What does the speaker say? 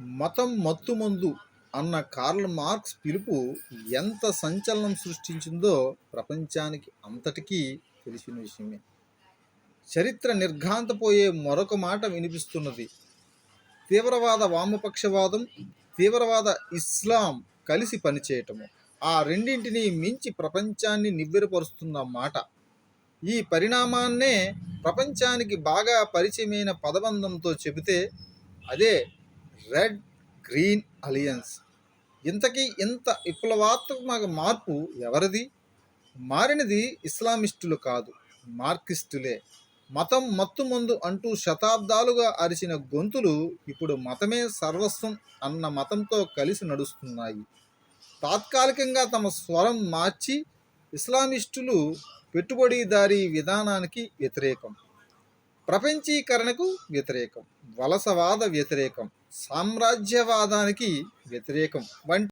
మతం మత్తుమందు అన్న Karl Marx పిలుపు ఎంత సంచలనం సృష్టించిందో ప్రపంచానికి అంతటికీ తెలిసిన విషయమే. చరిత్ర నిర్ఘాంతపోయే మరొక మాట వినిపిస్తున్నది. తీవ్రవాద వామపక్షవాదం తీవ్రవాద ఇస్లాం కలిసి పనిచేయటము. ఆ రెండింటినీ మించి ప్రపంచాన్ని నివ్వెరపరుస్తున్న మాట. ఈ పరిణామాన్నే ప్రపంచానికి బాగా పరిచయమైన పదబంధంతో చెబితే అదే రెడ్ గ్రీన్ అలియన్స్. ఇంతకీ ఇంత విప్లవాత్మక మార్పు ఎవరిది? మారినది ఇస్లామిస్టులు కాదు మార్కిస్టులే మతం మత్తుమందు అంటూ శతాబ్దాలుగా అరిచిన గొంతులు ఇప్పుడు మతమే సర్వస్వం అన్న మతంతో కలిసి నడుస్తున్నాయి. తాత్కాలికంగా తమ స్వరం మార్చి ఇస్లామిస్టులు పెట్టుబడిదారీ విధానానికి వ్యతిరేకం. ప్రపంచీకరణకు వ్యతిరేకం. వలసవాద వ్యతిరేకం. సామ్రాజ్యవాదానికి వ్యతిరేకం. వంటి